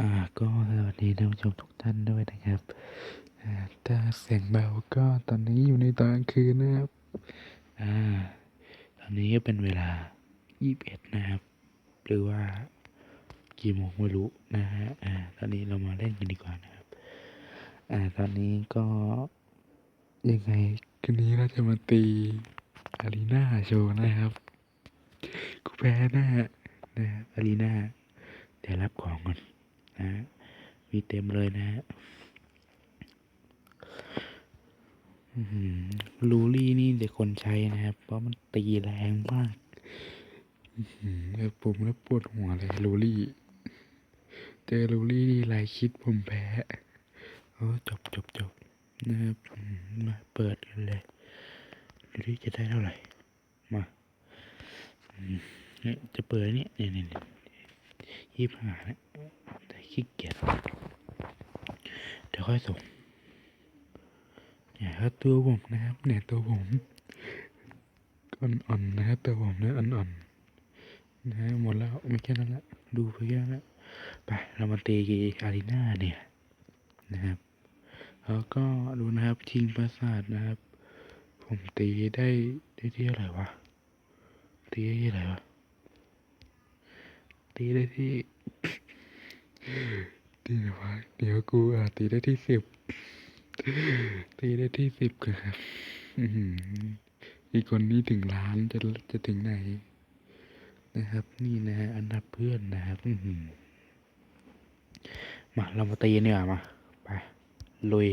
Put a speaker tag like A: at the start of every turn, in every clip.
A: อ่าก็สวัสดีท่านผู้ชมทุกท่านด้วยนะครับอ่าถ้าเสียงเบาก็ตอนนี้อยู่ในตอนคืนนะครับอ่าตอนนี้ก็เป็นเวลา 21 นะครับ หรือว่ากี่โมงไม่รู้นะฮะอ่าตอนนี้เรามาเล่นกันดีกว่านะครับอ่าตอนนี้ก็ยังไงคืนนี้เราจะมาตีอารีนาโชว์นะครับกูแพ้แน่นะอารีนาเดี๋ยวรับของก่อน นะฮะมีเต็มเลยนะฮะลูรี่นี่เด็กคนใช้นะครับ เพราะมันตีแรงมากผมแล้วปวดหัวเลยลูรี่ เจอลูรี่นี่ลายคิดผมแพ้โอ้จบจบจบนะครับมมาเปิดกันเลยดูดิจะได้เท่าไหร่ มาเนี่ยจะเปิดเนี่ยเนี่ยเนี่ยยี่ห้านะ ขี้เกียจเดี๋ยวค่อยส่งเนี่ยครับตัวผมนะครับเนี่ยตัวผมอ่อนๆนะครับตัวผมเนี่ยอ่อนๆนะฮะหมดแล้วไม่แค่นั้นละดูไปแค่นั้นละไปเรามาตีกีอารีนาเนี่ยนะครับแล้วก็ดูนะครับชิงประสาทนะครับ ผมตีได้ได้ที่เท่าไรวะตีได้ที่เท่าไรวะตีได้ที่ ตีนะวะเดี๋ยวกูอาจตีได้ที่สิบตีได้ที่สิบครับอีกคนนี้ถึงล้านจะจะถึงไหน นะครับ นี่นะฮะอันดับเพื่อนนะครับมาเรามาตีเนี่ยมาไปลุย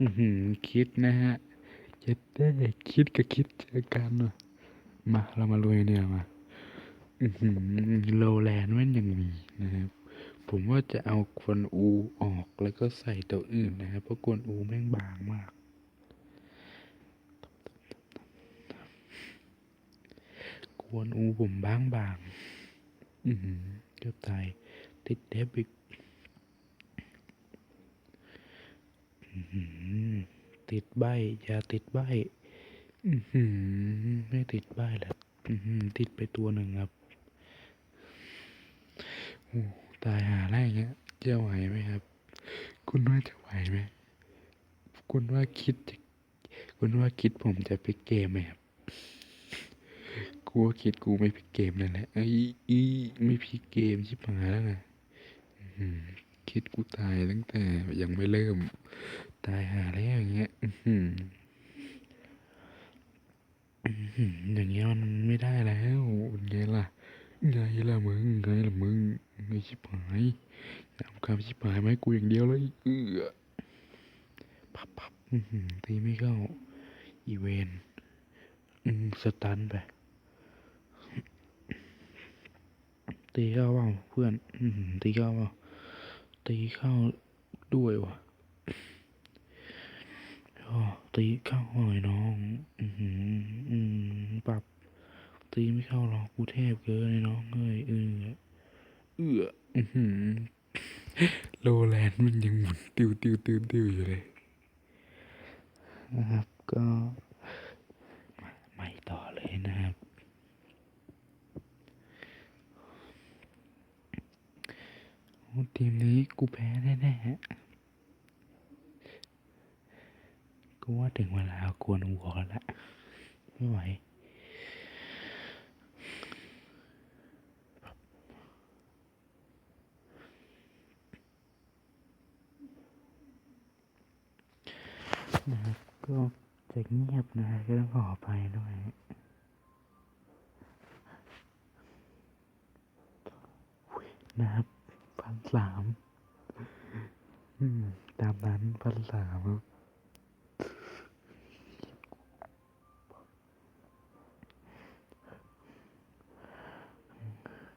A: อือหือคิดนะฮะจะได้คิดกับคิดเจอกันมาเรามาลุยเนี่ยมา โลแลนด์มันยังมีนะครับ ผมว่าจะเอากวนอูออกแล้วก็ใส่ตัวอื่นนะครับ เพราะกวนอูแม่งบางมากกวนอูผมบางบางอือหือเกือบตายติดเดฟอีกติดใบอย่าติดใบไม่ติดใบแหละติดไปตัวหนึ่งครับ โอ้ตายหาอะไรอย่างเงี้ยจะไหวไหมครับ คุณว่าจะไหวไหมคุณว่าคิดจะคุณว่าคิดผมจะพลิกเกมไหมครับกูว่าคิดกูไม่พลิกเกมนั่นแหละไอ้อีไม่พลิกเกมชิบหายแล้วไงคิดกูตายตั้งแต่ยังไม่เริ่ม ตายหาแล้วอย่างเงี้ยอย่างเงี้ยมันไม่ได้แล้วเป็นไงล่ะ ไงล่ะมึงไงล่ะมึงไงชิบหายทำคำชิบหายไหมกูอย่างเดียวเลยเออพับพับตีไม่เข้า อีเวนสตันไปตีเข้าเปล่าเพื่อนตีเข้าเปล่าตีเข้าด้วยวะตีเข้าหน่อยน้อง อืมปับ ตีไม่เข้าหรอกกูเทพเกินไอ้น้องเอ้ยเออเอื้ออื้อหือโลแลนด์มันยังหมุนติวติวติวติวอยู่เลย นะครับก็มาใหม่ต่อเลยนะครับโอ้ทีมนี้กูแพ้แน่ๆกูว่าถึงเวลากวนหัวกันละไม่ไหว นะครับก็จะเงียบนะฮะก็ต้องขออภัยด้วยนะครับพันสามอืมตามนั้นพันสามครับ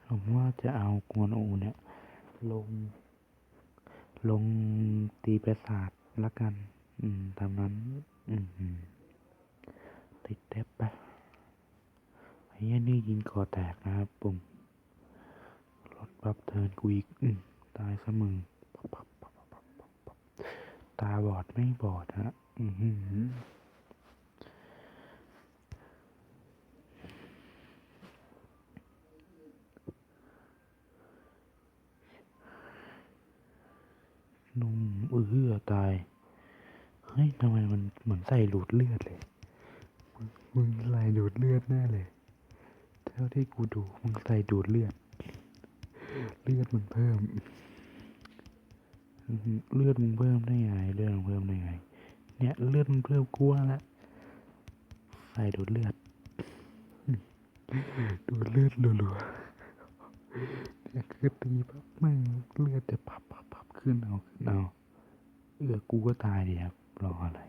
A: ผมว่าจะเอากวนอูเนี่ย ลง ลงตีประสาทละกัน อืมตามนั้น อืมติดเทปปะไอ้ยันนี่ยิงคอแตกนะครับปุ่มรถบับเทินกูอีกอืมตายซะมึงตาบอดไม่บอดฮะ อืมนุ่มเอื้อตาย เฮ้ยทำไมมันเหมือนใส่ดูดเลือดเลยมึงมึงใส่ดูดเลือดแน่เลยเท่าที่กูดูมึงใส่ดูดเลือด เลือดมึงเพิ่ม เลือดมึงเพิ่มได้ไงเลือดมึงเพิ่มได้ไง เนี่ยเลือดมึงเพิ่มกลัวละใส่ดูดเลือด ดูดเลือดรัวๆเนี่ยคือตีปั๊บแม่งเลือดจะพับพับพับขึ้นเอาขึ้นเอาเออกูก็ตายดิครับ รออะไร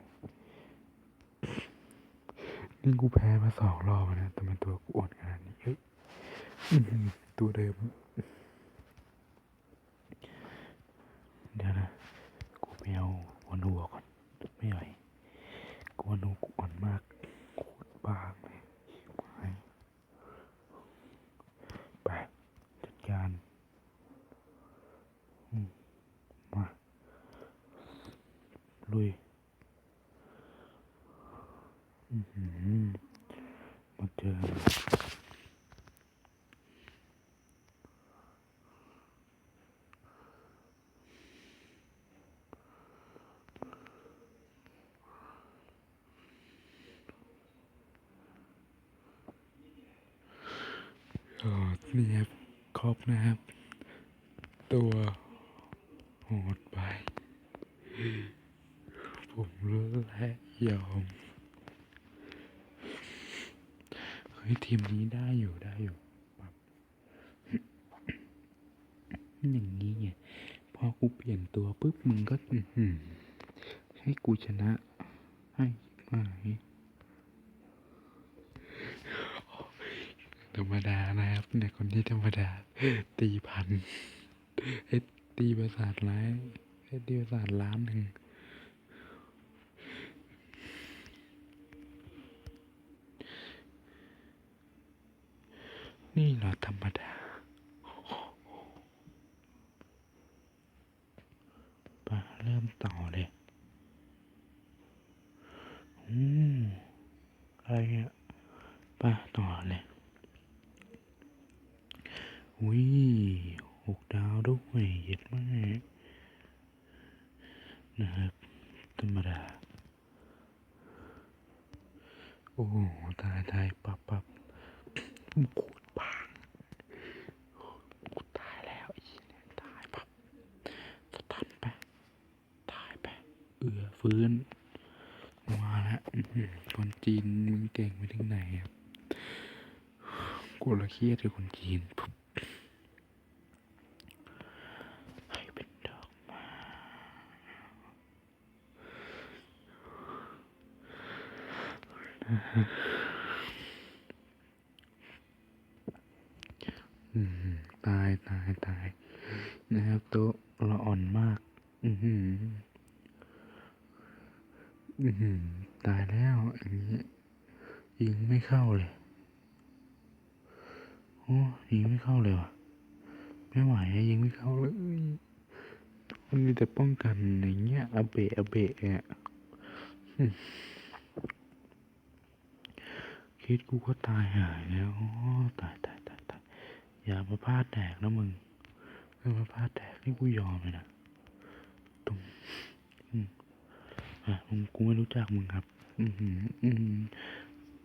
A: นี่กูแพ้มาสองรอบแล้วนะแต่มันตัวกูอ่อนขนาดนี้เฮ้ยตัวเดิม เดี๋ยวนะ กูไปเอาวัวหนูออกก่อน ไม่ไหวกูวัวหนูกูโคตรบางเลยไปไปจัดการอืมมา ลุย อือหือมาเจอ ก็ นี่ครับครบนะครับ ตัวโหดไป ผมรู้และยอมเฮ้ยทีมนี้ได้อยู่ได้อยู่แบบอย่างนี้ไงพอกูเปลี่ยนตัวปุ๊บมึงก็ให้กูชนะ ให้ไม่ ธรรมดานะครับเนี่ยคนที่ธรรมดา ตีพันไอ้ตีประสาทร้ายไอ้ตีประสาทล้านหนึ่งนี่เหรอธรรมดาไปเริ่มต่อเลยอืมอะไรเนี่ยไปต่อเลย อุ้ยหกดาวด้วยเย็ดมากนะครับธรรมดา โอ้ตายตายปับปับโคตรบางกูตายแล้วไอ้เหี้ยเนี่ยตายปับสตันไปตายไปเอือฟื้นมาแล้วคนจีนมึงเก่งไปถึงไหนครับกูละเครียดเลยคนจีนปุ๊บให้เป็นดอกไมาอืม ตายตายตายนะครับต๊ะละอ่อนมาก อือหืออือหือตายแล้วอันนี้ยิงไม่เข้าเลยโอ้ยิงไม่เข้าเลยวะไม่ไหวยิงไม่เข้าเลยมันมีแต่ป้องกันอย่างเงี้ยอาเบะอาเบะอะ คิดกูก็ตายหายแล้วโอ้ตายตายตายตายอย่ามาพลาดแตกนะมึงถ้ามาพลาดแตกนี่กูยอมเลยนะตรงอืมอะผมกูไม่รู้จักมึงครับ อือหืออือหือ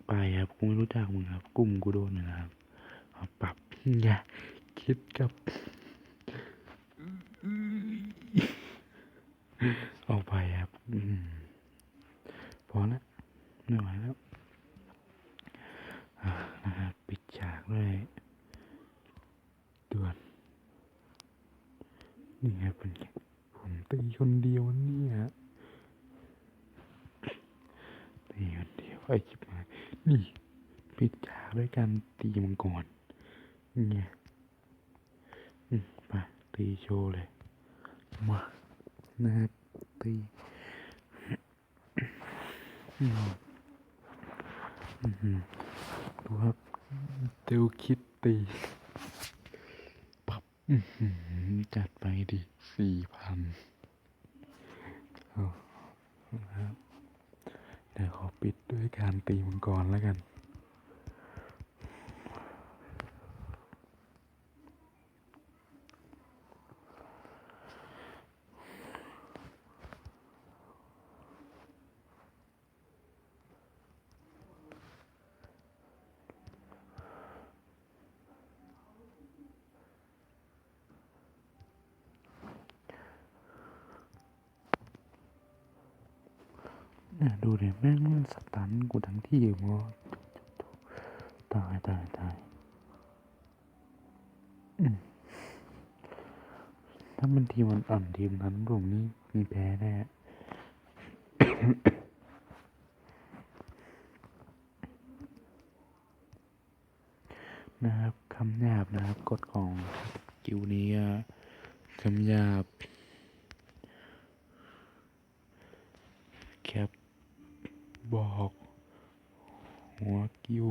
A: ไปครับกูไม่รู้จักมึงครับกลุ่มกูโดนนะครับเอาปรับอย่าคิดกับเอาไปครับ อืมพอและไม่ไหวแล้วอ่านะครับปิดฉากด้วยด่วนนี่ครับ เป็นไงผมตีคนเดียวเนี่ยตีคนเดียวไอ้ชิบหายนี่ปิดฉากด้วยการตีมังกรเนี่ยมไปตีโชว์เลย มานะครับตีดูครับเตวคิดตี จัดไปดิสี่พันเอานะครับเดี๋ยวขอปิดด้วยการตีมังกรแล้วกัน ดูดิแม่งมันสตันกูทั้งที่อยู่งอตายตายตายถ้าเป็นทีมอ่อนทีมนั้นผมนี่มีแพ้แน่นะครับคำหยาบนะครับกฎของกิวนี้คำหยาบแคป บอก หัวกิว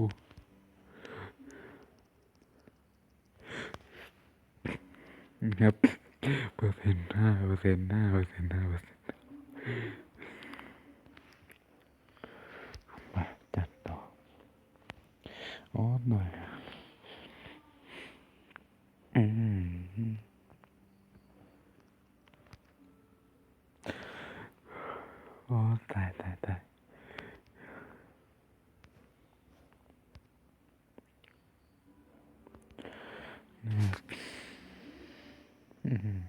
A: ครับเปอร์เซ็นต์ห้าเปอร์เซ็นต์ห้าเปอร์เซ็นต์ห้าเปอร์เซ็นต์มาจัดต่ออ๋อหน่อย อืมโอ้ตายตายตายนะครับอืม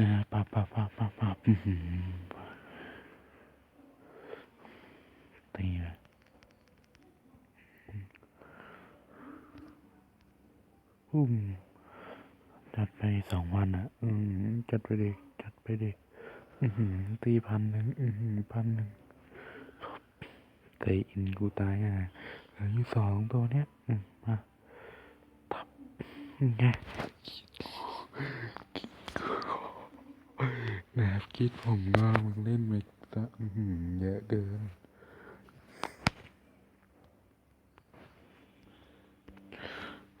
A: นะปับปับปับปับปับตีเลยอืมจัดไปสองวันอะ อืมจัดไปดิจัดไปดิอือหือตีพันหนึ่งอือหือพันหนึ่งเตะอินกูตายอะเหลืออยู่สองตัวเนี้ย อืมมาทับไงแบบ คิดผมก็มึงเล่นไปซะเยอะเกิน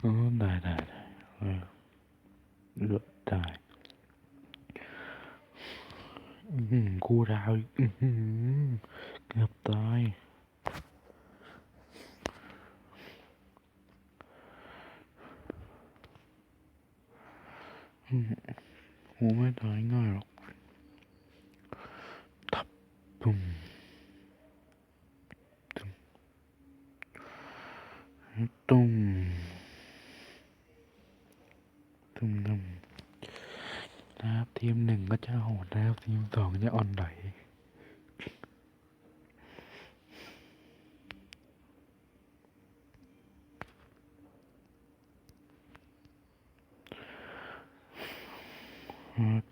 A: อ๋อได้ได้ได้เลือกได้กูดาวเกือบตายหูไม่ตายง่ายหรอกทับตุ้มตุ้ม ตุ้มตุ้มตุ้มนะครับทีมหนึ่งก็จะโหดนะครับทีมสองจะอ่อนไหล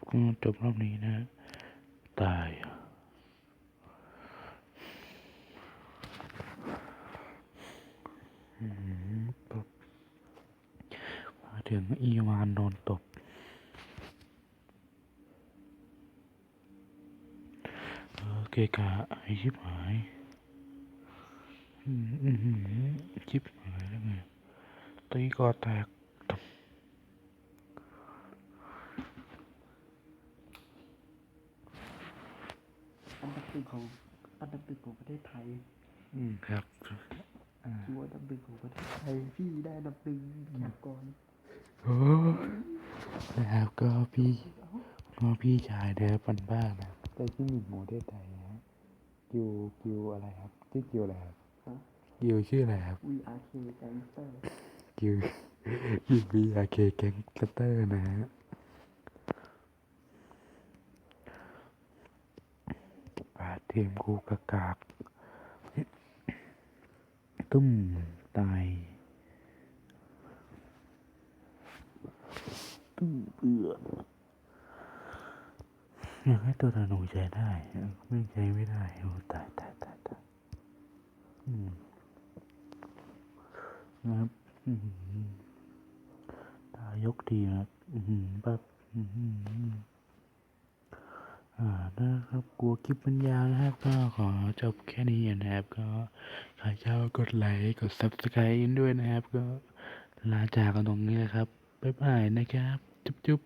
A: ก็จบรอบนี้นะ ตายอืมปุ๊บมาถึง อีวานโดนตบ เออเกะกะไอชิบหายอืมอืมอืมชิบหายแล้วไงตีก็แตกตับ
B: อันดับหนึ่งของอันดับหนึ่งของประเทศไทย
A: อืมครับ อ่า
B: ชัวร์อันดับหนึ่งของประเทศไทยพี่ได้อันดับหนึ่งแข่งก่อน
A: โอ้ นะครับ ก็พี่ก็พี่ชายเด้อปันบ้านะแต่ที่หนึ่งของประเทศไทยนะฮะกิวกิวอะไรครับชื่อกิวอะไรครับ
B: ฮะ
A: กิวชื่ออะไรครับ
B: VRK Gangster
A: กิวกิวบีอาเคแก๊งเตอร์นะฮะปาดทีมกูกากากตุ้มตาย ตุ้ม เอืออยากให้ตัวธนูใช้ได้ ไม่ใช้ไม่ได้โอ้ตายตายตายตายอืมนะครับตายกทีนะครับอืมปั๊บอืมอ่านะครับ กลัวคลิปมันยาวนะครับ ก็ขอจบแค่นี้นะครับ ก็ใครชอบกดไลค์ กด subscribe ด้วยนะครับ ก็ลาจากกันตรงนี้นะครับ บ๊ายบายนะครับ จุ๊บจุ๊บ